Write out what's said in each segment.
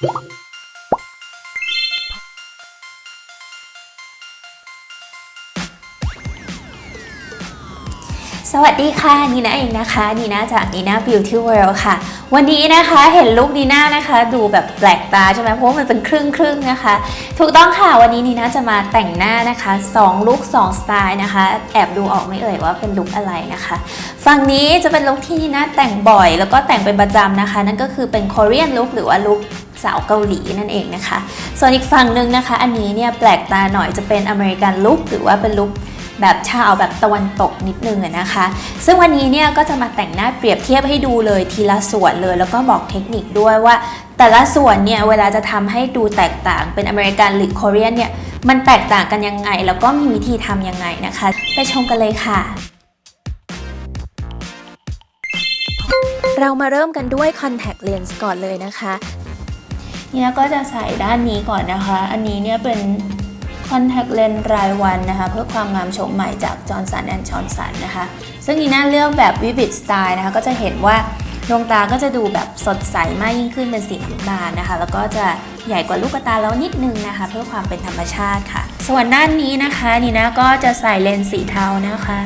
สวัสดีค่ะนีน่าเองนะคะนีน่าจากนีน่า Beauty World ค่ะ วันนี้นะคะเห็นลุคนีน่านะคะ ดูแบบแปลกตาใช่ไหมเพราะว่ามันเป็นครึ่งครึ่งนะคะ ถูกต้องค่ะวันนี้นีน่าจะมาแต่งหน้านะคะ2ลุค2สไตล์นะคะ แอบดูออกไม่เอ่ยว่าเป็นลุคอะไรนะคะฝั่งนี้จะเป็นลุคที่นีน่าแต่งบ่อย แล้วก็แต่งเป็นประจำนะคะ นั่นก็คือเป็น Korean look หรือว่าลุค สาวเกาหลีนั่นเองนะคะ ส่วนอีกฝั่งหนึ่งนะคะ อันนี้เนี่ยแปลกตาหน่อยจะเป็นอเมริกันลุคหรือว่าเป็นลุคแบบชาวแบบตะวันตกนิดนึงนะคะ ซึ่งวันนี้เนี่ยก็จะมาแต่งหน้าเปรียบเทียบให้ดูเลยทีละส่วนเลย แล้วก็บอกเทคนิคด้วยว่า แต่ละส่วนเนี่ยเวลาจะทำให้ดูแตกต่างเป็นอเมริกันหรือคอเรียนเนี่ยมันแตกต่างกันยังไง แล้วก็มีวิธีทำยังไงนะคะ ไปชมกันเลยค่ะเรามาเริ่มกันด้วย contact lens ก่อนเลยนะคะ เนี่ยก็จะใส่ด้านนี้ก่อนนะคะ อันนี้เนี่ยเป็น contact lens รายวันนะคะ เพื่อความงามโฉมใหม่จาก Johnson Johnson นะคะ ซึ่งนีน่าเลือกแบบ vivid style นะคะ ก็จะเห็นว่าดวงตาก็จะดูแบบสดใสมากยิ่งขึ้นเป็นสีน้ำตาลนะคะ แล้วก็จะใหญ่กว่าลูกตาแล้วนิดนึงนะคะ เพื่อความเป็นธรรมชาติค่ะ ส่วนด้านนี้นะคะนี่น่าก็จะใส่เลนส์สีเทานะคะ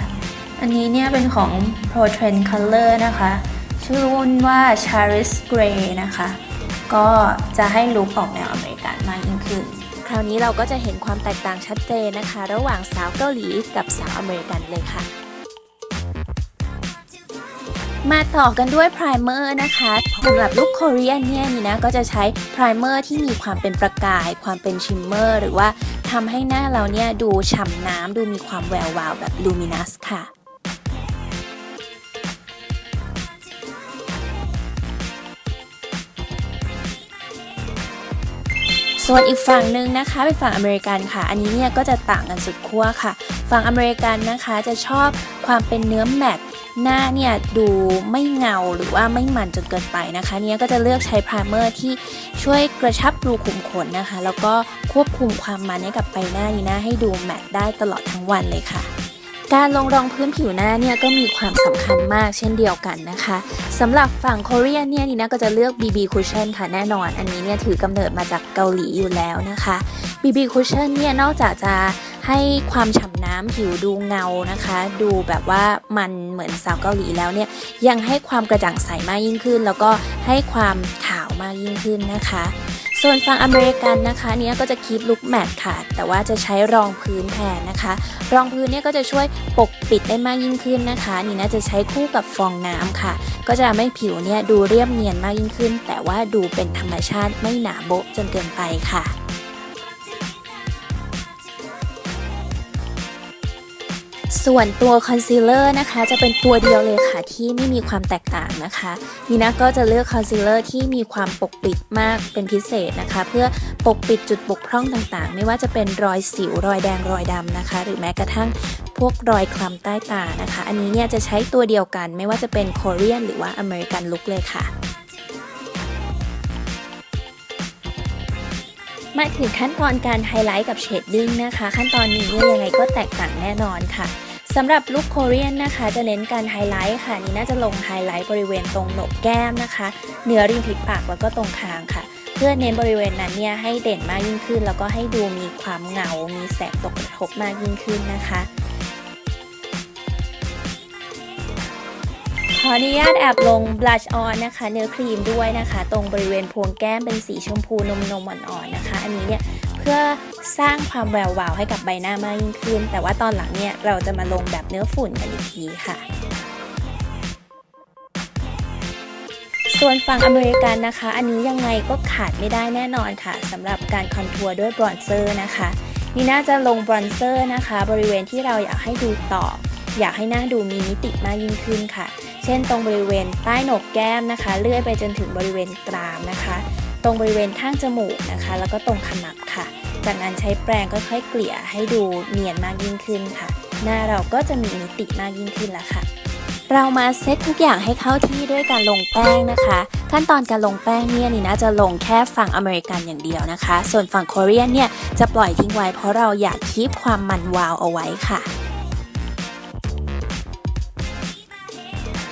อันนี้เนี่ยเป็นของ Pro Trend Color นะคะ ชื่อรุ่นว่า Charis Grey นะคะ ก็จะให้ลุคออกแนวอเมริกันมากยิ่งขึ้น คราวนี้เราก็จะเห็นความแตกต่างชัดเจนนะคะ ระหว่างสาวเกาหลีกับสาวอเมริกันเลยค่ะ มาต่อกันด้วยไพรเมอร์นะคะสำหรับลุคโคเรียนเนี่ยนี่นะก็จะใช้ไพรเมอร์ที่มีความเป็นประกาย ความเป็นชิมเมอร์ หรือว่าทำให้หน้าเราเนี่ยดูฉ่ำน้ำดูมีความแวววาวแบบลูมินัสค่ะ ส่วนอีกฝั่งหนึ่งนะคะเป็นฝั่งอเมริกันค่ะ อันนี้เนี่ยก็จะต่างกันสุดขั้วค่ะ ฝั่งอเมริกันนะคะจะชอบความเป็นเนื้อแมตต์หน้าเนี่ยดูไม่เงาหรือว่าไม่มันจนเกินไปนะคะเนี่ยก็จะเลือกใช้พรเมอร์ที่ช่วยกระชับรูขุมขนนะคะ แล้วก็ควบคุมความมันให้กับใบหน้านี้นะให้ดูแมตต์ได้ตลอดทั้งวันเลยค่ะ การลงรองพื้นผิวหน้าเนี่ยก็มีความสำคัญมากเช่นเดียวกันนะคะสำหรับฝั่งโคเรียนเนี่ยนี่นะก็จะเลือก BB Cushion ค่ะแน่นอน อันนี้เนี่ยถือกำเนิดมาจากเกาหลีอยู่แล้วนะคะ BB Cushion เนี่ยนอกจากจะให้ความฉ่ำน้ำผิวดูเงานะคะ ดูแบบว่ามันเหมือนสาวเกาหลีแล้วเนี่ยยังให้ความกระจ่างใสมากยิ่งขึ้น แล้วก็ให้ความขาวมากยิ่งขึ้นนะคะ ส่วนฝั่งอเมริกันนะคะเนี้ยก็จะคีปลุคแมทค่ะ แต่ว่าจะใช้รองพื้นแทนนะคะ รองพื้นเนี่ยก็จะช่วยปกปิดได้มากยิ่งขึ้นนะคะ นี่น่าจะใช้คู่กับฟองน้ำค่ะ ก็จะทำให้ผิวเนี่ยดูเรียบเนียนมากยิ่งขึ้น แต่ว่าดูเป็นธรรมชาติไม่หนาโบ๊ะจนเกินไปค่ะ ส่วนตัวคอนซีลเลอร์นะคะ จะเป็นตัวเดียวเลยค่ะที่ไม่มีความแตกต่างนะคะนี่นะก็จะเลือกคอนซีลเลอร์ที่มีความปกปิดมากเป็นพิเศษนะคะ เพื่อปกปิดจุดบกพร่องต่างๆ ไม่ว่าจะเป็นรอยสิวรอยแดงรอยดำนะคะ หรือแม้กระทั่งพวกรอยคล้ำใต้ตานะคะ อันนี้เนี่ยจะใช้ตัวเดียวกันไม่ว่าจะเป็นโคเรียนหรือว่าอเมริกันลุคเลยค่ะ มาถึงขั้นตอนการไฮไลท์กับเชดดิ้งนะคะ ขั้นตอนนี้เนี่ยยังไงก็แตกต่างแน่นอนค่ะ สำหรับลุคโคเรียนนะคะจะเน้นการไฮไลท์ค่ะนี่น่าจะลงไฮไลท์บริเวณตรงโหนกแก้มนะคะ เหนือริมฝีปากแล้วก็ตรงคางค่ะ เพื่อเน้นบริเวณนั้นเนี่ยให้เด่นมากยิ่งขึ้น แล้วก็ให้ดูมีความเงา มีแสงตกกระทบมากยิ่งขึ้นนะคะขออนุญาตแอบลง blush on นะคะ เนื้อครีมด้วยนะคะ ตรงบริเวณพวงแก้มเป็นสีชมพูนมนมอ่อนๆนะคะ อันนี้เนี่ย พื่อสร้างความแวววาวให้กับใบหน้ามากยิ่งขึ้น แต่ว่าตอนหลังเนี่ยเราจะมาลงแบบเนื้อฝุ่นกันอีกทีค่ะส่วนฝั่งอเมริกันนะคะ อันนี้ยังไงก็ขาดไม่ได้แน่นอนค่ะสำหรับการคอนทัวร์ด้วยบรอนเซอร์นะคะ นี่น่าจะลงบรอนเซอร์นะคะ บริเวณที่เราอยากให้ดูต่อ อยากให้หน้าดูมีมิติมากยิ่งขึ้นค่ะ เช่นตรงบริเวณใต้หนกแก้มนะคะ เลื่อยไปจนถึงบริเวณกรามนะคะ ตรงบริเวณข้างจมูกนะคะ แล้วก็ตรงขมับค่ะ จากนั้นใช้แปรงค่อยๆเกลี่ยให้ดูเนียนมากยิ่งขึ้นค่ะ หน้าเราก็จะมีมิติมากยิ่งขึ้นล้วค่ะ เรามาเซตทุกอย่างให้เข้าที่ด้วยการลงแป้งนะคะ ขั้นตอนการลงแป้งเนี่ยนี่นะจะลงแค่ฝั่งอเมริกันอย่างเดียวนะคะ ส่วนฝั่งโคเรียนเนี่ยจะปล่อยทิ้งไว้เพราะเราอยากคีบความมันวาวเอาไว้ค่ะ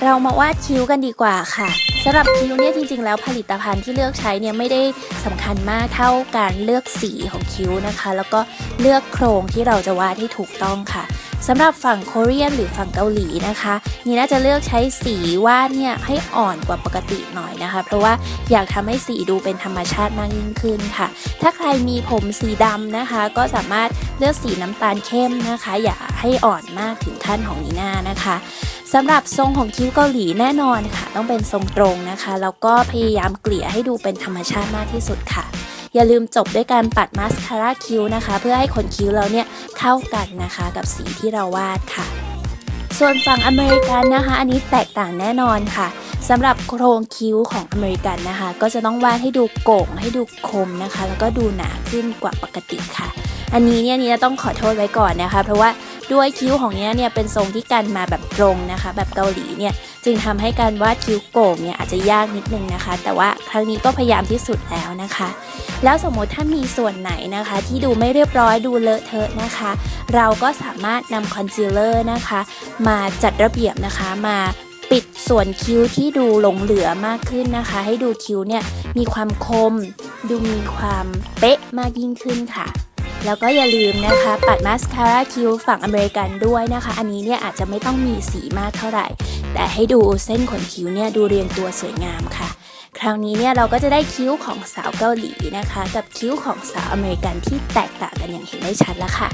เรามาวาดคิ้วกันดีกว่าค่ะ สำหรับคิ้วเนี่ยจริงๆ แล้วผลิตภัณฑ์ที่เลือกใช้เนี่ยไม่ได้สำคัญมากเท่าการเลือกสีของคิ้วนะคะ แล้วก็เลือกโครงที่เราจะวาดให้ถูกต้องค่ะสำหรับฝั่งโคเรียนหรือฝั่งเกาหลีนะคะนี่น่าจะเลือกใช้สีวาดเนี่ยให้อ่อนกว่าปกติหน่อยนะคะ เพราะว่าอยากทำให้สีดูเป็นธรรมชาติมากยิ่งขึ้นค่ะ ถ้าใครมีผมสีดำนะคะ ก็สามารถเลือกสีน้ำตาลเข้มนะคะ อย่าให้อ่อนมากถึงขั้นของนีน่านะคะ สำหรับทรงของคิ้วเกาหลีแน่นอนค่ะ ต้องเป็นทรงตรงนะคะ แล้วก็พยายามเกลี่ยให้ดูเป็นธรรมชาติมากที่สุดค่ะ อย่าลืมจบด้วยการปัดมาสคาร่าคิ้วนะคะ เพื่อให้ขนคิ้วเราเนี่ยเข้ากันนะคะกับสีที่เราวาดค่ะ ส่วนฝั่งอเมริกันนะคะ อันนี้แตกต่างแน่นอนค่ะสำหรับโครงคิ้วของอเมริกันนะคะ ก็จะต้องวาดให้ดูโก่งให้ดูคมนะคะ แล้วก็ดูหนาขึ้นกว่าปกติค่ะ อันนี้เนี่ยนี่จะต้องขอโทษไว้ก่อนนะคะ เพราะว่า ด้วยคิ้วของเนี้ยเนี่ยเป็นทรงที่กันมาแบบตรงนะคะ แบบเกาหลีเนี่ยจึงทำให้การวาดคิ้วโก่งเนี่ยอาจจะยากนิดนึงนะคะ แต่ว่าครั้งนี้ก็พยายามที่สุดแล้วนะคะ แล้วสมมติถ้ามีส่วนไหนนะคะ ที่ดูไม่เรียบร้อยดูเลอะเทอะนะคะ เราก็สามารถนำคอนซีลเลอร์นะคะ มาจัดระเบียบนะคะมาปิดส่วนคิ้วที่ดูหลงเหลือมากขึ้นนะคะ ให้ดูคิ้วเนี่ยมีความคม ดูมีความเป๊ะมากยิ่งขึ้นค่ะ แล้วก็อย่าลืมนะคะ ปัดมาสคาร่าคิ้วฝั่งอเมริกันด้วยนะคะ อันนี้เนี่ยอาจจะไม่ต้องมีสีมากเท่าไหร่ แต่ให้ดูเส้นขนคิ้วเนี่ยดูเรียงตัวสวยงามค่ะ คราวนี้เนี่ยเราก็จะได้คิ้วของสาวเกาหลีนะคะ กับคิ้วของสาวอเมริกันที่แตกต่างกันอย่างเห็นได้ชัดแล้วค่ะ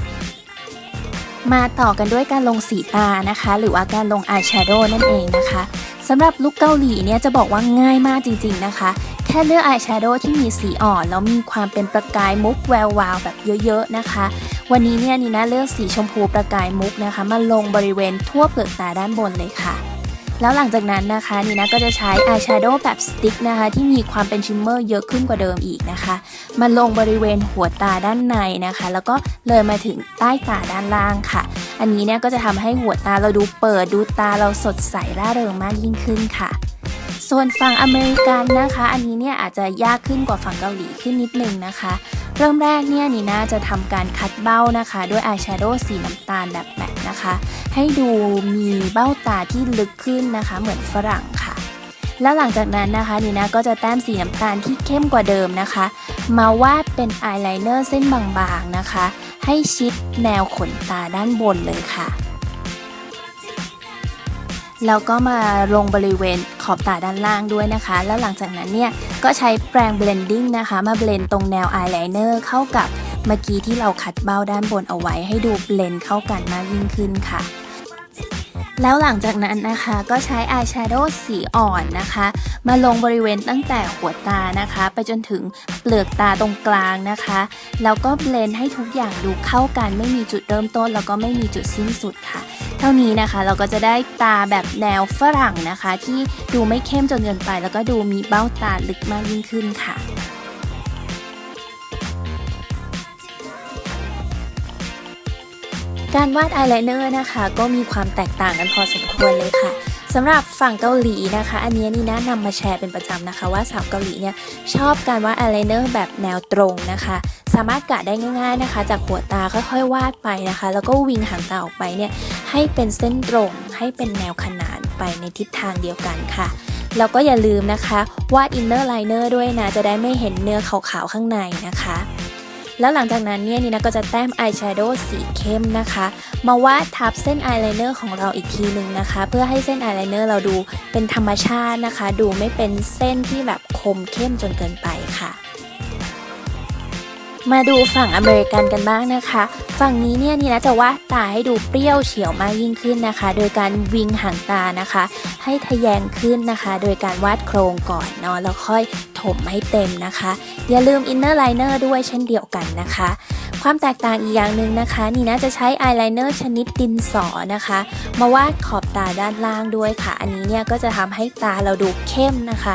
มาต่อกันด้วยการลงสีตานะคะ หรือว่าการลงอายแชโดว์นั่นเองนะคะสำหรับลุคเกาหลีเนี่ยจะบอกว่าง่ายมากจริง ๆนะคะ แค่เลือกอายแชโดว์ที่มีสีอ่อนแล้วมีความเป็นประกายมุกแวววาวแบบเยอะๆนะคะ วันนี้เนี่ยนีน่าเลือกสีชมพูประกายมุกนะคะ มาลงบริเวณทั่วเปลือกตาด้านบนเลยค่ะ แล้วหลังจากนั้นนะคะนีน่าก็จะใช้อายแชโดว์แบบสติ๊กนะคะ ที่มีความเป็นชิมเมอร์เยอะขึ้นกว่าเดิมอีกนะคะ มาลงบริเวณหัวตาด้านในนะคะ แล้วก็เลยมาถึงใต้ตาด้านล่างค่ะ อันนี้เนี่ยก็จะทำให้หัวตาเราดูเปิดดูตาเราสดใสร่าเริงมากยิ่งขึ้นค่ะ ส่วนฝั่งอเมริกันนะคะ อันนี้เนี่ยอาจจะยากขึ้นกว่าฝั่งเกาหลีขึ้นนิดนึงนะคะ เริ่มแรกเนี่ยนีน่าจะทำการคัดเบ้านะคะ ด้วยอายแชโดว์สีน้ำตาลแบบแมทนะคะ ให้ดูมีเบ้าตาที่ลึกขึ้นนะคะ เหมือนฝรั่งค่ะ แล้วหลังจากนั้นนะคะนีน่าก็จะแต้มสีน้ำตาลที่เข้มกว่าเดิมนะคะ มาวาดเป็นอายไลเนอร์เส้นบางๆนะคะ ให้ชิดแนวขนตาด้านบนเลยค่ะแล้วก็มาลงบริเวณ อบตาด้านล่างด้วยนะคะ แล้วหลังจากนั้นเนี่ยก็ใช้แปรงเบลนดิ้งนะคะ มาเบลนตรงแนวอายไลเนอร์เข้ากับเมื่อกี้ที่เราคัดเบ้าด้านบนเอาไว้ให้ดูเบลนเข้ากันมากยิ่งขึ้นค่ะแล้วหลังจากนั้นนะคะก็ใช้อายแชโดว์สีอ่อนนะคะ มาลงบริเวณตั้งแต่หัวตานะคะ ไปจนถึงเปลือกตาตรงกลางนะคะ แล้วก็เบลนให้ทุกอย่างดูเข้ากันไม่มีจุดเริ่มต้น แล้วก็ไม่มีจุดสิ้นสุดค่ะ เท่านี้นะคะ เราก็จะได้ตาแบบแนวฝรั่งนะคะ ที่ดูไม่เข้มจนเกินไป แล้วก็ดูมีเบ้าตาลึกมากยิ่งขึ้นค่ะการวาดอายไลเนอร์นะคะ ก็มีความแตกต่างกันพอสมควรเลยค่ะสำหรับฝั่งเกาหลีนะคะ อันนี้นี่นะนำมาแชร์เป็นประจำนะคะ ว่าสาวเกาหลีเนี่ยชอบการวาดอายไลเนอร์แบบแนวตรงนะคะ สามารถกะได้ง่าย ๆนะคะ จากหัวตาค่อยๆ วาดไปนะคะ แล้วก็วิงหางตาออกไปเนี่ย ให้เป็นเส้นตรง ให้เป็นแนวขนานไปในทิศทางเดียวกันค่ะ แล้วก็อย่าลืมนะคะวาดอินเนอร์ไลเนอร์ด้วยนะ จะได้ไม่เห็นเนื้อขาวๆข้างในนะคะ แล้วหลังจากนั้นเนี่ยนี่นะก็จะแต้มอายแชโดว์สีเข้มนะคะ มาวาดทับเส้นอายไลเนอร์ของเราอีกทีหนึ่งนะคะ เพื่อให้เส้นอายไลเนอร์เราดูเป็นธรรมชาตินะคะ ดูไม่เป็นเส้นที่แบบคมเข้มจนเกินไปค่ะ มาดูฝั่งอเมริกันกันบ้างนะคะ ฝั่งนี้เนี่ยนี่นะจะว่าตาให้ดูเปรี้ยวเฉียวมากยิ่งขึ้นนะคะ โดยการวิงหางตานะคะ ให้ทะแยงขึ้นนะคะ โดยการวาดโครงก่อนเนาะแล้วค่อยถมให้เต็มนะคะ อย่าลืมอินเนอร์ไลเนอร์ด้วยเช่นเดียวกันนะคะความแตกต่างอีกอย่างหนึ่งนะคะนี่นะจะใช้อายไลเนอร์ชนิดดินสอนะคะ มาวาดขอบตาด้านล่างด้วยค่ะ อันนี้เนี่ยก็จะทำให้ตาเราดูเข้มนะคะ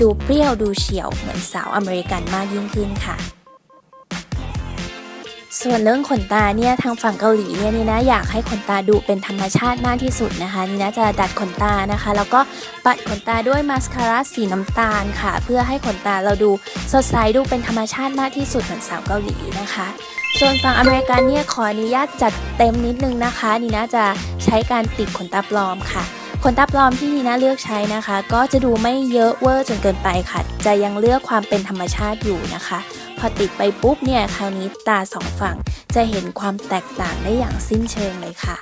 ดูเปรี้ยวดูเฉียวเหมือนสาวอเมริกันมากยิ่งขึ้นค่ะ ส่วนเรื่องขนตาเนี่ยทางฝั่งเกาหลีเนี่ยนี่นะอยากให้ขนตาดูเป็นธรรมชาติมากที่สุดนะคะนี่นะจะดัดขนตานะคะ แล้วก็ปัดขนตาด้วยมาสคาร่าสีน้ำตาลค่ะ เพื่อให้ขนตาเราดูสดใสดูเป็นธรรมชาติมากที่สุดเหมือนสาวเกาหลีนะคะส่วนฝั่งอเมริกันเนี่ยขออนุญาตจัดเต็มนิดนึงนะคะ นี่นะจะใช้การติดขนตาปลอมค่ะ ขนตาปลอมที่นีน่าเลือกใช้นะคะ ก็จะดูไม่เยอะเวอร์จนเกินไปค่ะ จะยังเลือกความเป็นธรรมชาติอยู่นะคะ พอติดไปปุ๊บเนี่ยคราวนี้ตาสองฝั่ง จะเห็นความแตกต่างได้อย่างสิ้นเชิงเลยค่ะ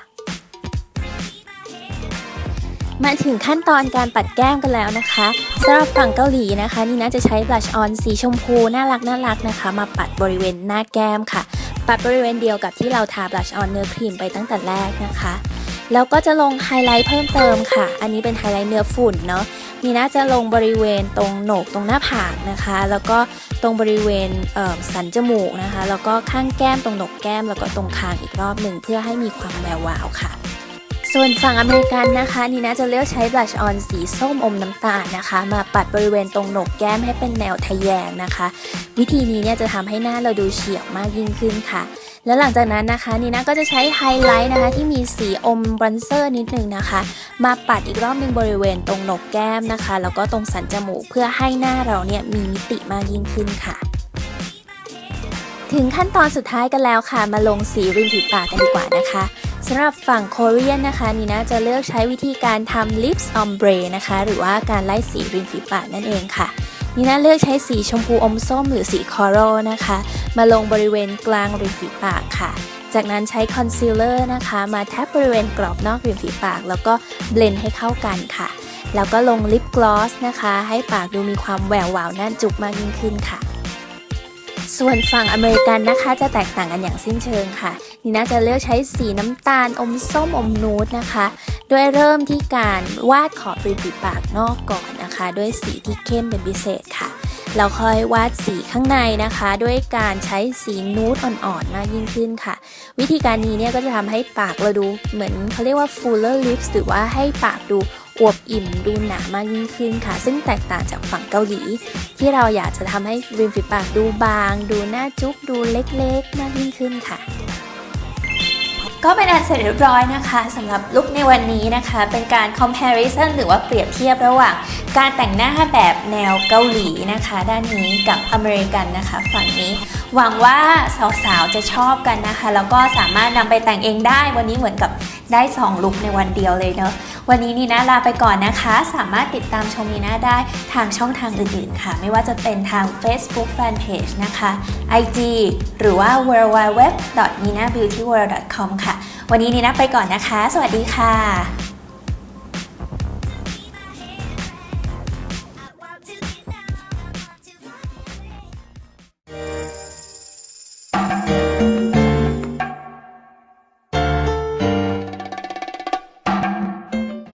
มาถึงขั้นตอนการปัดแก้มกันแล้วนะคะสำหรับฝั่งเกาหลีนะคะ นี่นะจะใช้บลัชออนสีชมพูน่ารักน่ารักนะคะ มาปัดบริเวณหน้าแก้มค่ะ ปัดบริเวณเดียวกับที่เราทาบลัชออนเนื้อครีมไปตั้งแต่แรกนะคะ แล้วก็จะลงไฮไลท์เพิ่มเติมค่ะ อันนี้เป็นไฮไลท์เนื้อฝุ่นเนาะนี่นะจะลงบริเวณตรงโหนกตรงหน้าผากนะคะ แล้วก็ตรงบริเวณเสันจมูกนะคะ แล้วก็ข้างแก้มตรงโหนกแก้ม แล้วก็ตรงคางอีกรอบหนึ่งเพื่อให้มีความแวววาวค่ะส่วนฝั่งอเมริกันนะคะนี่นะจะเลือกใช้บลัชออนสีส้มอมน้ำตาลนะคะ มาปัดบริเวณตรงโหนกแก้มให้เป็นแนวทะแยงนะคะ วิธีนี้เนี่ยจะทำให้หน้าเราดูเฉียบมากยิ่งขึ้นค่ะ แล้วหลังจากนั้นนะคะนี่นะก็จะใช้ไฮไลท์นะคะที่มีสีอมบรอนเซอร์นิดนึงนะคะ มาปัดอีกรอบหนึงบริเวณตรงหนกแก้มนะคะ แล้วก็ตรงสันจมูกเพื่อให้หน้าเราเนี่ยมีมิติมากยิ่งขึ้นค่ะ ถึงขั้นตอนสุดท้ายกันแล้วค่ะ มาลงสีริมฝีปากกันดีกว่านะคะสำหรับฝั่งโคเรียนนะคะนี่นะจะเลือกใช้วิธีการทำ lips ombre นะคะ หรือว่าการไล่สีริมฝีปากนั่นเองค่ะ นี่นะเลือกใช้สีชมพูอมส้มหรือสีคอรัลนะคะ มาลงบริเวณกลางริมฝีปากค่ะ จากนั้นใช้คอนซีลเลอร์นะคะ มาแทบบริเวณกรอบนอกริมฝีปาก แล้วก็เบลนด์ให้เข้ากันค่ะ แล้วก็ลงลิปกลอสนะคะ ให้ปากดูมีความแหวววาวน่าจุกมากยิ่งขึ้นค่ะ ส่วนฝั่งอเมริกันนะคะ จะแตกต่างกันอย่างสิ้นเชิงค่ะ นี่น่าจะเลือกใช้สีน้ำตาลอมส้มอมนูดนะคะ โดยเริ่มที่การวาดขอบริมฝีปากนอกก่อนนะคะ ด้วยสีที่เข้มเป็นพิเศษค่ะแล้วค่อยวาดสีข้างในนะคะ ด้วยการใช้สีนูดอ่อนๆมากยิ่งขึ้นค่ะ วิธีการนี้เนี่ยก็จะทำให้ปากเราดูเหมือนเขาเรียกว่า fuller lips หรือว่าให้ปากดู อวบอิ่มดูหนามากยิ่งขึ้นค่ะ ซึ่งแตกต่างจากฝั่งเกาหลี ที่เราอยากจะทำให้ริมฝีปากดูบาง ดูหน้าจุ๊บดูเล็กๆมากยิ่งขึ้นค่ะก็เป็นอันเสร็จเรียบร้อยนะคะสำหรับลุคในวันนี้นะคะ เป็นการ comparison หรือว่าเปรียบเทียบระหว่างการแต่งหน้าแบบแนวเกาหลีนะคะ ด้านนี้กับอเมริกันนะคะ ฝั่งนี้ หวังว่าสาวๆจะชอบกันนะคะ แล้วก็สามารถนำไปแต่งเองได้วันนี้เหมือนกับได้ 2 ลุคในวันเดียวเลยเนาะ วันนี้นีน่าลาไปก่อนนะคะ สามารถติดตามชมนีน่าได้ทางช่องทางอื่นๆค่ะ ไม่ว่าจะเป็นทาง Facebook Fanpage นะคะ IG หรือว่า w w w n i n a b e a u t y w o r l d c o m ค่ะ วันนี้นีน่าไปก่อนนะคะ สวัสดีค่ะ